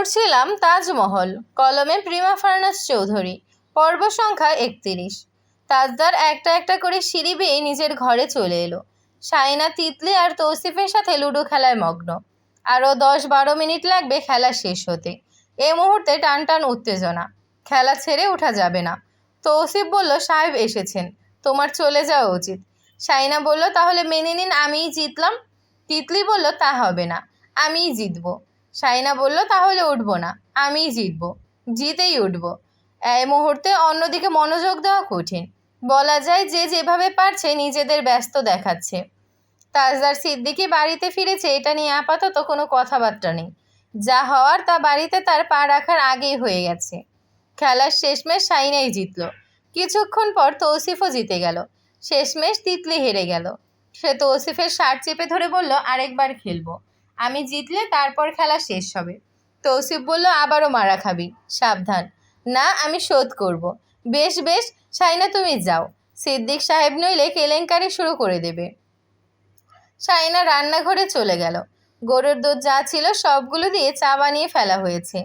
পড়ছিলাম তাজমহল। কলমে Prima furnace Chowdhury. পর্ব সংখ্যা একত্রিশ। তাজদার একটা একটা করে সিঁড়ি বেয়ে নিজের ঘরে চলে এলো। সাইনা তিতলি আর তৌসিফের সাথে লুডো খেলায় মগ্ন। আরও দশ বারো মিনিট লাগবে খেলা শেষ হতে। এ মুহূর্তে টান টান উত্তেজনা। খেলা ছেড়ে ওঠা যাবে না। তৌসিফ বলল, সাহেব এসেছেন। তোমার চলে যাওয়া উচিত। সাইনা বলল, তাহলে মেনে নিন, আমিই জিতলাম। তিতলি বলল, তা হবে না, আমিই জিতবো। সাইনা বলল, তাহলে উঠবো না, আমিই জিতবো, জিতেই উঠবো। এই মুহূর্তে অন্যদিকে মনোযোগ দেওয়া কঠিন। বলা যায় যে যেভাবে পারছে নিজেদের ব্যস্ত দেখাচ্ছে। তাজদার সিদ্দিকি বাড়িতে ফিরেছে, এটা নিয়ে আপাতত কোনো কথাবার্তা নেই। যা হওয়ার তা বাড়িতে তার পা রাখার আগেই হয়ে গেছে। খেলার শেষমেশ সাইনাই জিতল। কিছুক্ষণ পর তৌসিফও জিতে গেল। শেষমেশ তিতলি হেরে গেল। সে তৌসিফের শার্ট চেপে ধরে বলল, আরেকবার খেলব। আমি জিতলে তারপর খেলা শেষ হবে। তৌসিফ বলল, আবারও মারা খাবি। সাবধান। না, আমি শোধ করব। বেশ বেশ সাইনা তুমি যাও। সিদ্দিক সাহেব নইলে কেলেঙ্কারি শুরু করে দেবে। সাইনা রান্নাঘরে চলে গেল। গরুর দুধ যা ছিল সবগুলো দিয়ে চা বানিয়ে ফেলা হয়েছে।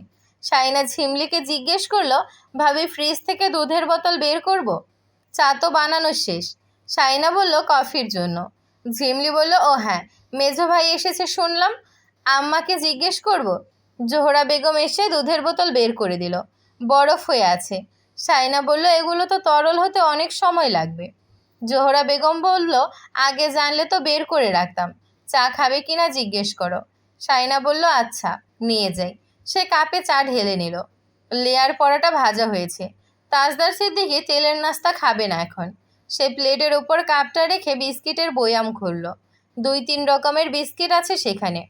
সাইনা ঝিমলিকে জিজ্ঞেস করল, ভাবি, ফ্রিজ থেকে দুধের বোতল বের করব। চা তো বানানো শেষ। সাইনা বলল, কফির জন্য। ঝিমলি বলল, ও হ্যাঁ। মেজো ভাই এসেছে, শুনলাম। আম্মাকে জিজ্ঞেস করব। জোহরা বেগম এসে দুধের বোতল বের করে দিল। বরফ হয়ে আছে। সাইনা বলল, এগুলো তো তরল হতে অনেক সময় লাগবে। জোহরা বেগম বলল, আগে জানলে তো বের করে রাখতাম। চা খাবে কিনা জিজ্ঞেস করো। সাইনা বলল আচ্ছা নিয়ে যাই। সে কাপে চা ঢেলে নিল। লেয়ার পরাটা ভাজা হয়েছে। তাজদার সিদ্দিকি তেলের নাস্তা খাবে না এখন। সে প্লেটের উপর কাপটা রেখে বিস্কিটের বয়াম খুলল। দুই তিন রকমের বিস্কিট আছে সেখানে।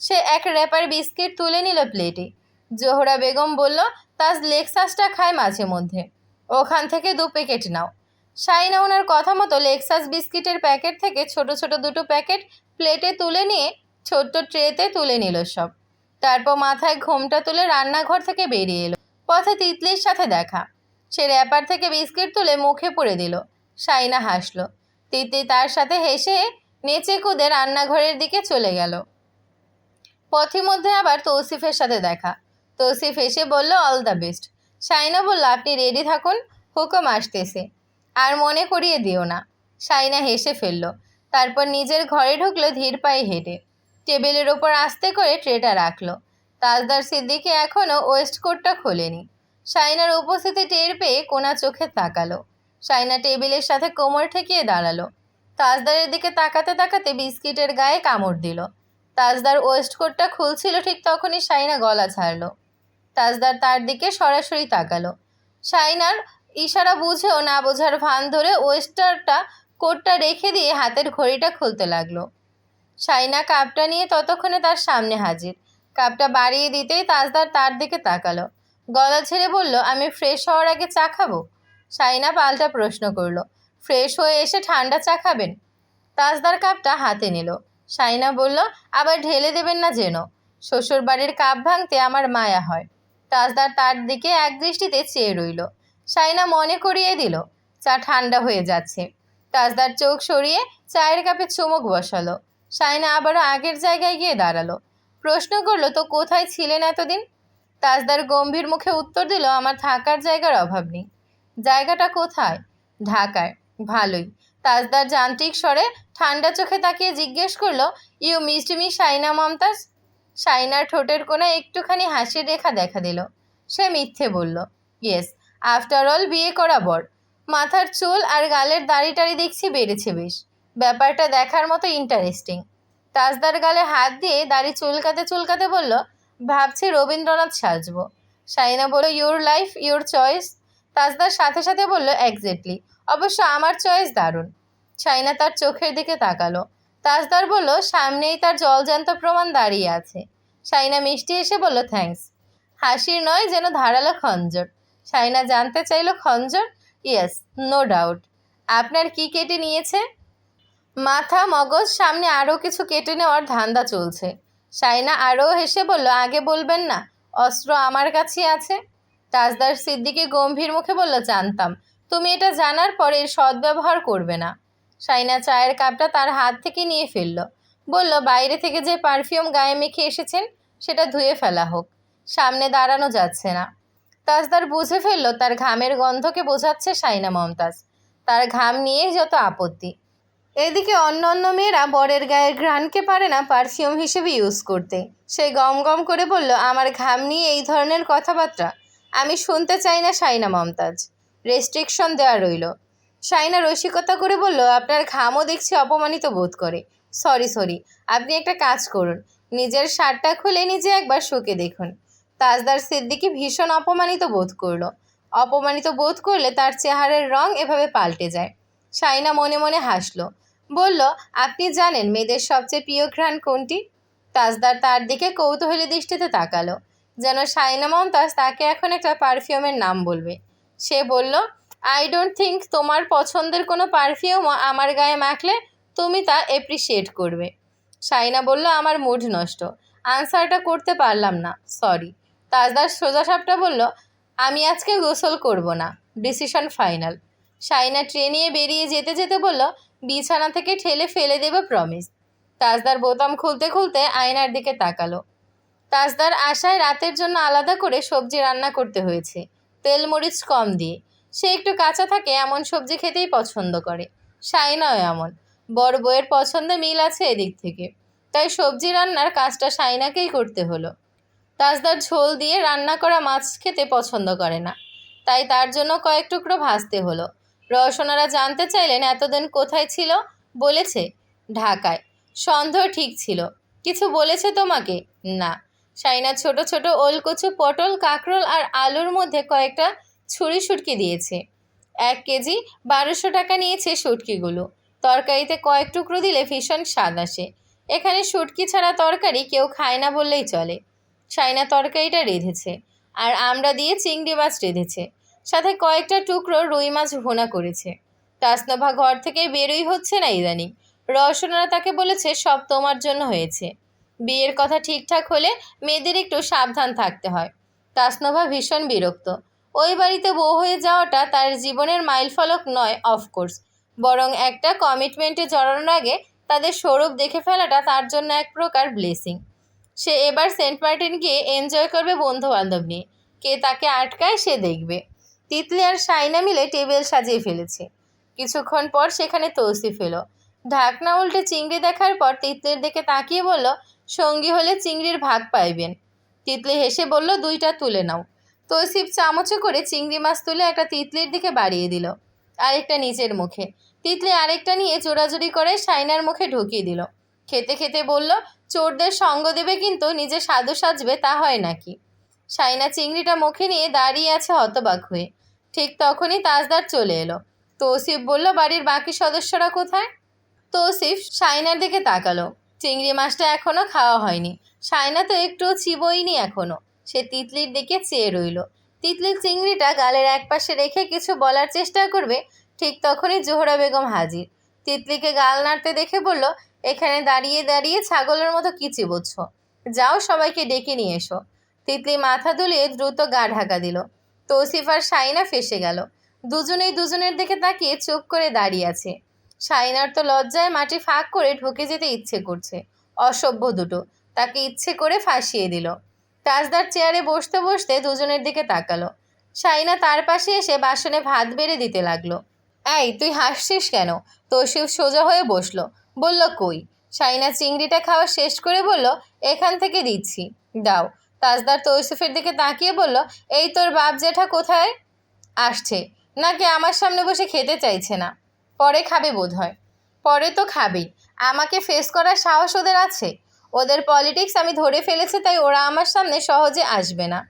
সে এক র্যাপার বিস্কিট তুলে নিল প্লেটে। জোহরা বেগম বলল, তাজ লেক্সাসটা খায় মাঝে মধ্যে। ওখান থেকে দু প্যাকেট নাও। সাইনা ওনার কথা মতো লেক্সাস বিস্কিটের প্যাকেট থেকে ছোট ছোট দুটো প্যাকেট প্লেটে তুলে নিয়ে ছোট্ট ট্রেতে তুলে নিল সব। তারপর মাথায় ঘোমটা তুলে রান্নাঘর থেকে বেরিয়ে এলো। পথে তিতলির সাথে দেখা। সে র্যাপার থেকে বিস্কিট তুলে মুখে পুরে দিল। সাইনা হাসলো। তিতলি তার সাথে হেসে নেচে কুদে রান্নাঘরের দিকে চলে গেল। পথিমধ্যে আবার তৌসিফের সাথে দেখা। তৌসিফ এসে বলল অল দ্য বেস্ট সাইনা বলল আপনি রেডি থাকুন, হুকুম আসতেছে। আর মনে করিয়ে দিও না। সাইনা হেসে ফেলল। তারপর নিজের ঘরে ঢুকলো ধীর পায়ে হেঁটে। টেবিলের ওপর আস্তে করে ট্রেটা রাখল। তাজদার সিদ্দিকে এখনও ওয়েস্ট কোটটা খোলেনি। সাইনার উপস্থিতি টের পেয়ে কোনা চোখে তাকালো। সাইনা টেবিলের সাথে কোমর ঠেকিয়ে দাঁড়াল। তাজদারের দিকে তাকাতে তাকাতে বিস্কিটের গায়ে কামড় দিল। তাজদার ওয়েস্ট কোটটা খুলছিল ঠিক তখনই সাইনা গলা ছাড়লো। তাজদার তার দিকে সরাসরি তাকালো। সাইনার ইশারা বুঝেও না বোঝার ভান ধরে ওয়েস্টারটা কোটটা রেখে দিয়ে হাতের ঘড়িটা খুলতে লাগল। সাইনা কাপটা নিয়ে ততক্ষণে তার সামনে হাজির। কাপটা বাড়িয়ে দিতেই তাজদার তার দিকে তাকালো। গলা ছেড়ে বলল, আমি ফ্রেশ হওয়ার আগে চা খাব? সাইনা পাল্টা প্রশ্ন করল। ফ্রেশ হয়ে এসে ঠান্ডা চা খাবেন। তাজদার কাপটা হাতে নিল। সাইনা বলল, আবার ঢেলে দেবেন না যেন। শ্বশুর বাড়ির কাপ ভাঙতে আমার মায়া হয়। তাজদার তার দিকে এক দৃষ্টিতে চেয়ে রইল। সাইনা মনে করিয়ে দিল, চা ঠান্ডা হয়ে যাচ্ছে। তাজদার চোখ সরিয়ে চায়ের কাপে চুমুক বসালো। সাইনা আবারও আগের জায়গায় গিয়ে দাঁড়াল। প্রশ্ন করল, তো কোথায় ছিলেন এতদিন? তাজদার গম্ভীর মুখে উত্তর দিল, আমার থাকার জায়গার অভাব নেই। জায়গাটা কোথায়? ঢাকায়। ভালোই। তাজদার যান্ত্রিক স্বরে ঠান্ডা চোখে তাকিয়ে জিজ্ঞেস করল, you missed me Saina Mumtaz? সাইনার ঠোঁটের কোণে একটুখানি হাসির রেখা দেখা দিল। সে মিথ্যে বলল, ইয়েস, আফটার অল বিয়ে করা বর। মাথার চুল আর গালের দাড়ি টাড়ি দেখছি বেড়েছে বেশ। ব্যাপারটা দেখার মতো ইন্টারেস্টিং তাজদার গালে হাত দিয়ে দাড়ি চুলকাতে চুলকাতে বলল, ভাবছি রবীন্দ্রনাথ সাজবো। সাইনা বলল your life your choice Tajdar সাথে সাথে বলল এক্স্যাক্টলি অবশ্য আমার চয়েস দারুণ। সাইনা তার চোখের দিকে তাকালো। তাজদার বলল, সামনেই তার জলজান্ত প্রমাণ দাঁড়িয়ে আছে। সাইনা মিষ্টি এসে বলল থ্যাঙ্কস হাসির নয় যেন ধারালো খঞ্জর। সাইনা জানতে চাইল, খঞ্জর? ইয়েস নো ডাউট আপনার কি কেটে নিয়েছে? মাথা, মগজ, সামনে আরও কিছু কেটে নেওয়ার ধান্দা চলছে। সাইনা আরও হেসে বলল, আগে বলবেন না, অস্ত্র আমার কাছেই আছে? তাজদার সিদ্দিকে গম্ভীর মুখে বলল, জানতাম। তুমি এটা জানার পরে সদ্ব্যবহার করবে না। সাইনা চায়ের কাপটা তার হাত থেকে নিয়ে ফেলল। বলল, বাইরে থেকে যে পারফিউম গায়ে মেখে এসেছেন, সেটা ধুয়ে ফেলা হোক। সামনে দাঁড়ানো যাচ্ছে না। তাজদার বুঝে ফেলল, তার ঘামের গন্ধকে বোঝাচ্ছে সাইনা মমতাজ। তার ঘাম নিয়েই যত আপত্তি। এদিকে অন্য অন্য মেয়েরা বরের গায়ের ঘ্রাণকে পারে না পারফিউম হিসেবে ইউজ করতে। সে গম গম করে বলল, আমার ঘাম নিয়ে এই ধরনের কথাবার্তা আমি শুনতে চাই না সাইনা মমতাজ। রেস্ট্রিকশন দেওয়া রইল। সাইনা রসিকতা করে বলল, আপনার ঘামও দেখছি, অপমানিত বোধ করে। সরি সরি আপনি একটা কাজ করুন। নিজের শার্টটা খুলে নিজে একবার শুকে দেখুন। তাজদার সিদ্দিকি ভীষণ অপমানিত বোধ করল। অপমানিত বোধ করলে তার চেহারার রং এভাবে পাল্টে যায়। সাইনা মনে মনে হাসলো। বলল, আপনি জানেন মেয়েদের সবচেয়ে প্রিয় ঘ্রাণ কোনটি? তাজদার তার দিকে কৌতূহলী দৃষ্টিতে তাকালো। যেন সাইনা মমতাজ তাকে এখন একটা পারফিউমের নাম বলবে। সে বলল আই ডোন্ট থিঙ্ক তোমার পছন্দের কোনো পারফিউমও আমার গায়ে মাখলে তুমি তা এপ্রিসিয়েট করবে। সাইনা বলল, আমার মুড নষ্ট। আনসারটা করতে পারলাম না সরি তাজদার সোজা সাপটা বলল, আমি আজকে গোসল করব না ডিসিশন ফাইনাল সাইনা ট্রেনিয়ে বেরিয়ে যেতে যেতে বলল, বিছানা থেকে ঠেলে ফেলে দেবে প্রমিস তাজদার বোতাম খুলতে খুলতে আয়নার দিকে তাকালো। তাজদার আশায় রাতের জন্য আলাদা করে সবজি রান্না করতে হয়েছে। তেল মরিচ কম দিয়ে সে একটু কাঁচা থাকে, এমন সবজি খেতেই পছন্দ করে। সাইনাও এমন। বড় বউয়ের পছন্দে মিল আছে এদিক থেকে। তাই সবজি রান্নার কাজটা সাইনাকেই করতে হলো। তাজদার ঝোল দিয়ে রান্না করা মাছ খেতে পছন্দ করে না। তাই তার জন্য কয়েক টুকরো ভাজতে হলো। রওশনারা জানতে চাইলেন, এতদিন কোথায় ছিল? বলেছে, ঢাকায়। সন্দেহ ঠিক ছিল। কিছু বলেছে তোমাকে? না। সাইনা ছোট ছোট ওলকচু পটল, কাঁকরোল আর আলুর মধ্যে কয়েকটা ছুরি শুটকি দিয়েছে। এক কেজি বারোশো টাকা নিয়েছে শুটকিগুলো। তরকারিতে কয়েক টুকরো দিলে ভীষণ স্বাদ আসে। এখানে শুটকি ছাড়া তরকারি কেউ খায় না বললেই চলে। সাইনা তরকারিটা রেঁধেছে আর আমরা দিয়ে চিংড়ি মাছ রেঁধেছে। সাথে কয়েকটা টুকরো রুই মাছ ভুনা করেছে। তাসনভা ঘর থেকে বেরোই হচ্ছে না ইদানিং। রওশনারা তাকে বলেছে, সব তোমার জন্য হয়েছে। বিয়ের কথা ঠিকঠাক হলে মেয়েদের একটু সাবধান থাকতে হয়। তাসনোভা ভীষণ বিরক্ত। ওই বাড়িতে বউ হয়ে যাওয়াটা তার জীবনের মাইলফলক নয় অফকোর্স বরং একটা কমিটমেন্টে জড়ানোর আগে তাদের স্বরূপ দেখে ফেলাটা তার জন্য এক প্রকার ব্লেসিং সে এবার সেন্ট মার্টিন গিয়ে এনজয় করবে বন্ধু বান্ধব নিয়ে। কে তাকে আটকায় সে দেখবে। তিতলি আর সাইনা মিলে টেবিল সাজিয়ে ফেলেছে। কিছুক্ষণ পর সেখানে তৌসিফ এলো। ঢাকনা উল্টে চিংড়ি দেখার পর তিতলির দিকে তাকিয়ে বলল সঙ্গী হলে চিংড়ির ভাগ পাইবেন। তিতলি হেসে বলল, দুইটা তুলে নাও। তৌসিফ চামচে করে চিংড়ি মাছ তুলে একটা তিতলির দিকে বাড়িয়ে দিল, আরেকটা নিজের মুখে। তিতলি আরেকটা নিয়ে চোরাচুরি করে সাইনার মুখে ঢুকিয়ে দিল। খেতে খেতে বলল, চোরদের সঙ্গ দেবে কিন্তু নিজে সাধু সাজবে, তা হয় নাকি? সাইনা চিংড়িটা মুখে নিয়ে দাঁড়িয়ে আছে হতবাক হয়ে। ঠিক তখনই তাজদার চলে এলো। তৌসিফ বলল, বাড়ির বাকি সদস্যরা কোথায়? তৌসিফ সাইনার দিকে তাকালো। চিংড়ি মাছটা এখনও খাওয়া হয়নি। সাইনা তো একটুও চিবইনি এখনও সে তিতলির দিকে চেয়ে রইল। তিতলির চিংড়িটা গালের একপাশে রেখে কিছু বলার চেষ্টা করবে, ঠিক তখনই জোহরা বেগম হাজির। তিতলিকে গাল নাড়তে দেখে বলল, এখানে দাঁড়িয়ে দাঁড়িয়ে ছাগলের মতো কি চিবোচ্ছ? যাও সবাইকে ডেকে নিয়ে এসো। তিতলি মাথা দুলিয়ে দ্রুত গা ঢাকা দিল। তৌসিফ আর সাইনা ফেসে গেল। দুজনেই দুজনের দিকে তাকিয়ে চুপ করে দাঁড়িয়ে আছে। সাইনার তো লজ্জায় মাটি ফাঁক করে ঢুকে যেতে ইচ্ছে করছে। অসভ্য দুটো। তাকে ইচ্ছে করে ফাঁসিয়ে দিল। তাজদার চেয়ারে বসতে বসতে দুজনের দিকে তাকালো। সাইনা তার পাশে এসে বাসনে ভাত বেড়ে দিতে লাগল। এই, তুই হাসছিস কেন? তৌসিফ সোজা হয়ে বসল। বলল, কই? সাইনা চিংড়িটা খাওয়া শেষ করে বলল, এখান থেকে দিচ্ছি। দাও। তাজদার তৌসিফের দিকে তাকিয়ে বলল, এই তোর বাপ জেঠা কোথায়? আসছে। নাকি আমার সামনে বসে খেতে চাইছে না? পরে খাবে বোধ হয় পরে তো খাবেই। আমাকে ফেস করার সাহস ওদের আছে। ওদের পলিটিক্স আমি ধরে ফেলেছি, তাই ওরা আমার সামনে সহজে আসবে না।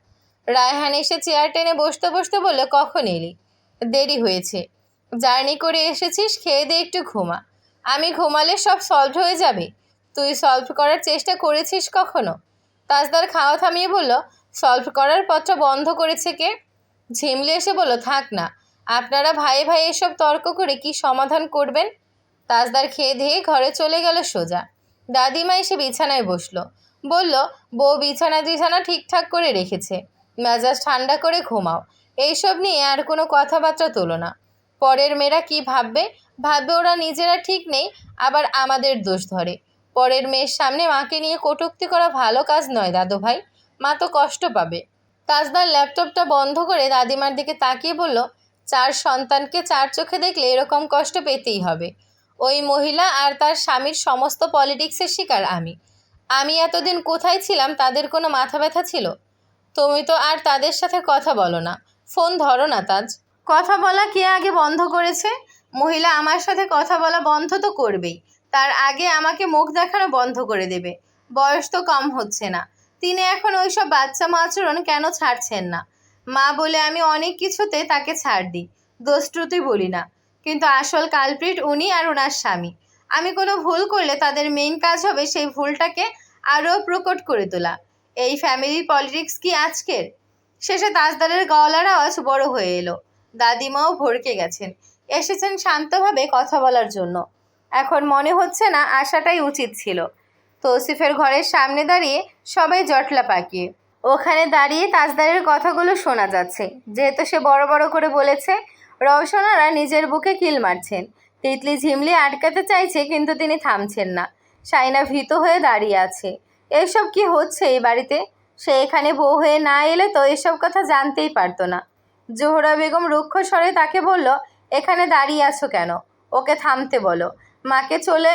রায়হান এসে চেয়ার টেনে বসতে বসতে বলল, কখন এলি? দেরি হয়েছে। জার্নি করে এসেছিস, খেয়ে দিয়ে একটু ঘুমা। আমি ঘুমালে সব সলভ হয়ে যাবে। তুই সলভ করার চেষ্টা করেছিস কখনো? তাজদার খাওয়া থামিয়ে বলল সলভ করার পথটা বন্ধ করেছে কে? ঝিমলে এসে বলল, থাক না। আপনারা ভাই ভাই এসব তর্ক করে কি সমাধান করবেন? তাজদার খেয়ে ধেয়ে ঘরে চলে গেল সোজা। দাদিমা এসে বিছানায় বসল। বলল, বউ বিছানা টিছানা ঠিকঠাক করে রেখেছে। মেজাজ ঠান্ডা করে ঘুমাও। এইসব নিয়ে আর কোনো কথাবার্তা তোলো না। পরের মেয়েরা কি ভাববে? ভাববে ওরা নিজেরা ঠিক নেই, আবার আমাদের দোষ ধরে। পরের মেয়ের সামনে মাকে নিয়ে কটূক্তি করা ভালো কাজ নয় দাদু ভাই। মা তো কষ্ট পাবে। তাজদার ল্যাপটপটা বন্ধ করে দাদিমার দিকে তাকিয়ে বলল চার সন্তানকে চার চোখে দেখলে এরকম কষ্ট পেতেই হবে। ওই মহিলা আর তার স্বামীর সমস্ত পলিটিক্সের শিকার আমি। আমি এতদিন কোথায় ছিলাম তাদের কোনো মাথা ব্যথা ছিল? তুমি তো আর তাদের সাথে কথা বলো না। ফোন ধরো না তাজ। কথা বলা কে আগে বন্ধ করেছে? মহিলা আমার সাথে কথা বলা বন্ধ তো করবেই। তার আগে আমাকে মুখ দেখানো বন্ধ করে দেবে। বয়স তো কম হচ্ছে না। তিনি এখন ওইসব বাচ্চা আচরণ কেন ছাড়ছেন না? মা বলে আমি অনেক কিছুতে তাকে ছাড় দিই দোষত্রুতি বলি না। কিন্তু আসল কালপ্রিট উনি আর ওনার স্বামী। আমি কোনো ভুল করলে তাদের মেইন কাজ হবে সেই ভুলটাকে আরও প্রকট করে তোলা। এই ফ্যামিলি পলিটিক্স কি আজকের? শেষে তাজদারের গলার আওয়াজ বড় হয়ে এলো। দাদিমাও ভরকে গেছেন। এসেছেন শান্তভাবে কথা বলার জন্য। এখন মনে হচ্ছে না আসাটাই উচিত ছিল। তৌসিফের ঘরের সামনে দাঁড়িয়ে সবাই জটলা পাকিয়ে ওখানে দাঁড়িয়ে তাজদারের কথাগুলো শোনা যাচ্ছে। যেহেতু সে বড় বড় করে বলেছে, রওশনারা নিজের বুকে কিল মারছেন। তিতলি ঝিমলি আটকাতে চাইছে, কিন্তু তিনি থামছেন না। সাইনা ভীত হয়ে দাঁড়িয়ে আছে। এসব কি হচ্ছে এই বাড়িতে? সে এখানে বউ হয়ে না এলে তো এসব কথা জানতেই পারতো না। জোহরা বেগম রুক্ষ স্বরে তাকে বলল, এখানে দাঁড়িয়ে আছো কেন? ওকে থামতে বলো। মাকে চলে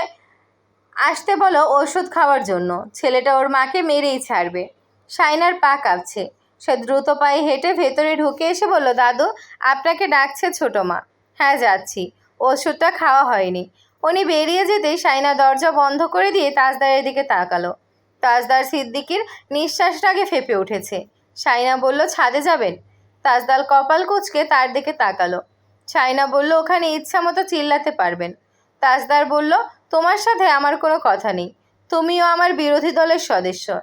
আসতে বলো ওষুধ খাওয়ার জন্য। ছেলেটা ওর মাকে মেরেই ছাড়বে। সাইনার পা কাঁপছে। সে দ্রুত পায়ে হেঁটে ভেতরে ঢুকে এসে বলল, দাদু, আপনাকে ডাকছে ছোট মা। হ্যাঁ যাচ্ছি। ওষুধটা খাওয়া হয়নি। উনি বেরিয়ে যেতেই সাইনা দরজা বন্ধ করে দিয়ে তাজদারের দিকে তাকালো। তাজদার সিদ্দিকির নিঃশ্বাসটাকে ফেপে উঠেছে। সাইনা বলল, ছাদে যাবেন? তাজদাল কপাল কুচকে তার দিকে তাকালো। সাইনা বলল, ওখানে ইচ্ছা মতো চিল্লাতে পারবেন। তাজদার বলল, তোমার সাথে আমার কোনো কথা নেই। তুমিও আমার বিরোধী দলের সদস্য।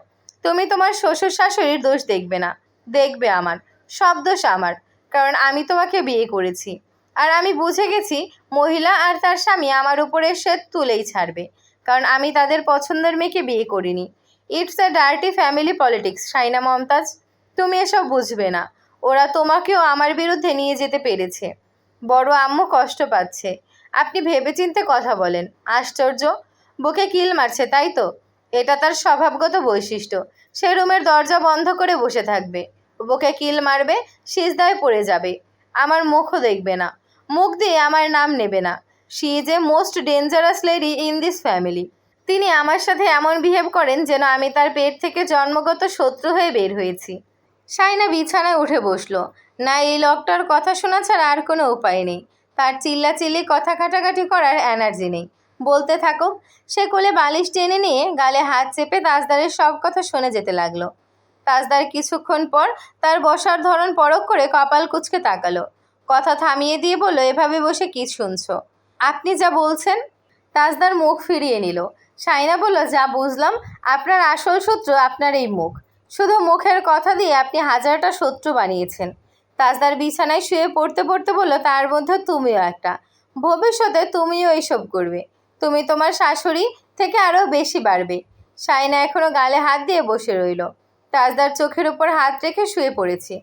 তুমি তোমার শ্বশুর শাশুড়ির দোষ দেখবে না। দেখবে আমার। সব দোষ আমার। কারণ আমি তোমাকে বিয়ে করেছি। আর আমি বুঝে গেছি, মহিলা আর তার স্বামী আমার উপরে সে তুলেই ছাড়বে। কারণ আমি তাদের পছন্দের মেয়েকে বিয়ে করিনি। It's a dirty family politics Saina Mumtaz. তুমি এসব বুঝবে না। ওরা তোমাকেও আমার বিরুদ্ধে নিয়ে যেতে পেরেছে। বড় আম্মু কষ্ট পাচ্ছে। আপনি ভেবেচিন্তে কথা বলেন। আশ্চর্য। বুকে কিল মারছে, তাই তো? এটা তার স্বভাবগত বৈশিষ্ট্য। সে রুমের দরজা বন্ধ করে বসে থাকবে। বুকে কিল মারবে, সিজদায় পড়ে যাবে। আমার মুখও দেখবে না। মুখ দিয়ে আমার নাম নেবে না। She is a most dangerous lady in this family. তিনি আমার সাথে এমন বিহেভ করেন যেন আমি তার পেট থেকে জন্মগত শত্রু হয়ে বের হয়েছি। সাইনা বিছানায় উঠে বসল। না, এই লোকটার কথা শোনা ছাড়া আর কোনো উপায় নেই। তার চিল্লাচিল্লি, কথা কাটাকাটি করার এনার্জি নেই। বলতে থাকুক সে কোলে বালিশ টেনে নিয়ে গালে হাত চেপে তাজদারের সব কথা শুনে যেতে লাগল। তাজদার কিছুক্ষণ পর তার বসার ধরন পরখ করে কপাল কুচকে তাকালো। কথা থামিয়ে দিয়ে বলল, এভাবে বসে কি শুনছো? আপনি যা বলছেন? তাজদার মুখ ফিরিয়ে নিল। সাইনা বলল, যা বুঝলাম, আপনার আসল সূত্র আপনার এই মুখ। শুধু মুখের কথা দিয়ে আপনি হাজারটা শত্রু বানিয়েছেন। তাজদার বিছানায় শুয়ে পড়তে পড়তে বলল, তার মধ্যে তুমিও একটা। ভবিষ্যতে তুমিও এইসব করবে। তুমি তোমার শাশুড়ি থেকে আরও বেশি বাড়বে। সাইনা এখনও গালে হাত দিয়ে বসে রইল। তাজদার চোখের উপর হাত রেখে শুয়ে পড়েছে।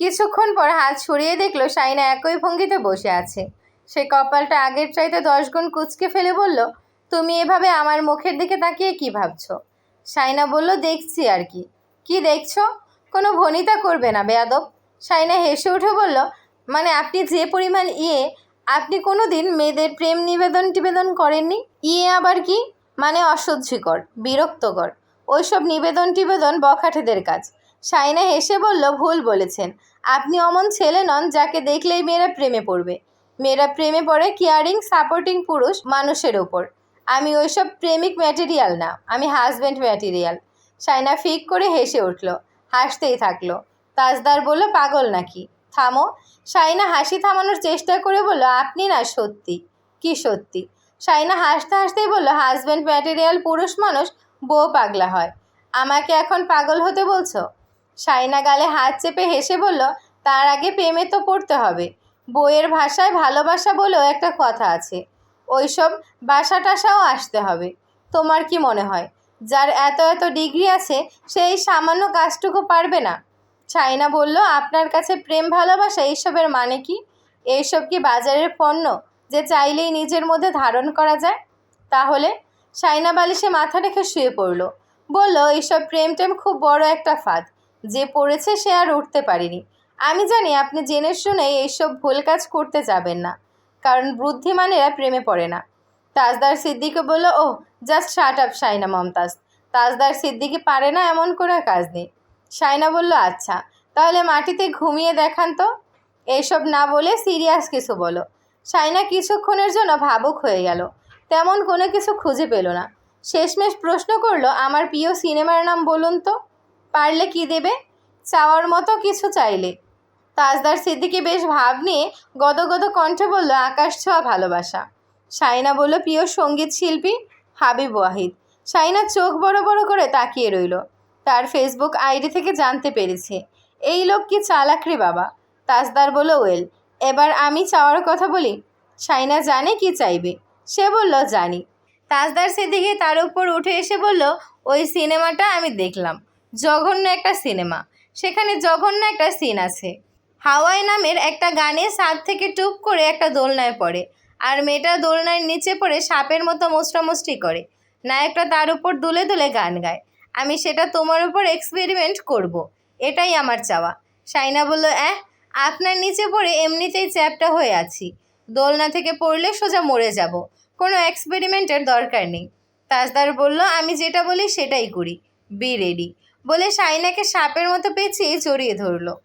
কিছুক্ষণ পর হাত সরিয়ে দেখল সাইনা একই ভঙ্গিতে বসে আছে। সে কপালটা আগের চাইতে দশ গুণ কুচকে ফেলে বলল, তুমি এভাবে আমার মুখের দিকে তাকিয়ে কি ভাবছ? সাইনা বলল, দেখছি আর কি। কি দেখছ? কোনো ভনিতা করবে না, বেয়াদব। সাইনা হেসে উঠে বলল মানে আপনি যে পরিমাণ ইয়ে আপনি কোনো দিন মেয়েদের প্রেম নিবেদন টিবেদন করেননি? ইয়ে আবার কি? মানে অসহ্যকর, বিরক্তকর। ওইসব নিবেদন টিবেদন বখাটেদের কাজ। সাইনা হেসে বলল, ভুল বলেছেন। আপনি অমন ছেলে নন যাকে দেখলেই মেয়েরা প্রেমে পড়বে। মেয়েরা প্রেমে পড়ে কেয়ারিং, সাপোর্টিং পুরুষ মানুষের ওপর। আমি ওইসব প্রেমিক ম্যাটেরিয়াল না, আমি হাজব্যান্ড ম্যাটেরিয়াল। সাইনা ফিক করে হেসে উঠল, হাসতেই থাকল। তাজদার বলল, পাগল নাকি? থামো। সাইনা হাসি থামানোর চেষ্টা করে বলল, আপনি না সত্যি? কি সত্যি? সাইনা হাসতে হাসতেই বলল হাজব্যান্ড ম্যাটেরিয়াল পুরুষ মানুষ, বউ পাগলা হয়। আমাকে এখন পাগল হতে বলছো? সাইনা গালে হাত চেপে হেসে বলল, তার আগে প্রেমে তো পড়তে হবে। বইয়ের ভাষায় ভালোবাসা বলেও একটা কথা আছে। ওইসব বাসা টাসাও আসতে হবে। তোমার কি মনে হয়? যার এত এত ডিগ্রি আছে, সেই সামান্য কাজটুকু পারবে না? চাইনা বলল, আপনার কাছে প্রেম, ভালোবাসা, এইসবের মানে কি? এইসব কি বাজারের পণ্য যে চাইলেই নিজের মধ্যে ধারণ করা যায়? তাহলে সাইনা বালিশে মাথা রেখে শুয়ে পড়ল। বলল, এইসব প্রেম টেম খুব বড় একটা ফাঁদ। যে পড়েছে সে আর উঠতে পারেনি। আমি জানি আপনি জেনে শুনে এইসব ভুল কাজ করতে যাবেন না, কারণ বুদ্ধিমানেরা প্রেমে পড়ে না। তাজদার সিদ্দিকে বলল ও just shut up Saina Mumtaz. Tajdar Siddiqui পারে না এমন কোনো কাজ নেই। সাইনা বলল আচ্ছা তাহলে মাটিতে ঘুমিয়ে দেখান তো। এইসব না বলে সিরিয়াস কিছু বলো। সাইনা কিছুক্ষণের জন্য ভাবুক হয়ে গেল। তেমন কোনো কিছু খুঁজে পেল না। শেষমেশ প্রশ্ন করল, আমার প্রিয় সিনেমার নাম বলুন তো? পারলে কি দেবে? চাওয়ার মতো কিছু চাইলে। তাজদার সিদ্দিকি বেশ ভাব নিয়ে গদগদ কণ্ঠে বলল, আকাশ ছোঁয়া ভালোবাসা। সাইনা বলল, প্রিয় সংগীত শিল্পী হাবিব ওয়াহিদ। সাইনা চোখ বড় বড় করে তাকিয়ে রইল। তার ফেসবুক আইডি থেকে জানতে পেরেছে। এই লোক কি চালাক রে বাবা? তাজদার বলল, ওয়েল, এবার আমি চাওয়ার কথা বলি। সাইনা জানে কি চাইবে? সে বলল, জানি। তাজদার সিদ্দিকি তার উপর উঠে এসে বলল, ওই সিনেমাটা আমি দেখলাম। জঘন্য একটা সিনেমা। সেখানে জঘন্য একটা সিন আছে। হাওয়াই নামের একটা গানে ছাদ থেকে টুপ করে একটা দোলনায় পড়ে। আর মেয়েটা দোলনার নিচে পড়ে সাপের মতো মোস্টামুষ্টি করে। নায়কটা তার উপর দুলে দুলে গান গায়। আমি সেটা তোমার উপর এক্সপেরিমেন্ট করব। এটাই আমার চাওয়া। সাইনা বলল, অ্যাঁ, আপনার নিচে পড়ে এমনিতেই চ্যাপটা হয়ে আছি। দোলনা থেকে পড়লে সোজা মরে যাব। কোনো এক্সপেরিমেন্টের দরকার নেই। তাজদার বলল, আমি যেটা বলি সেটাই করি। বি রেডি বলে সাইনাকে সাপের মতো পেঁচিয়ে জড়িয়ে ধরলো।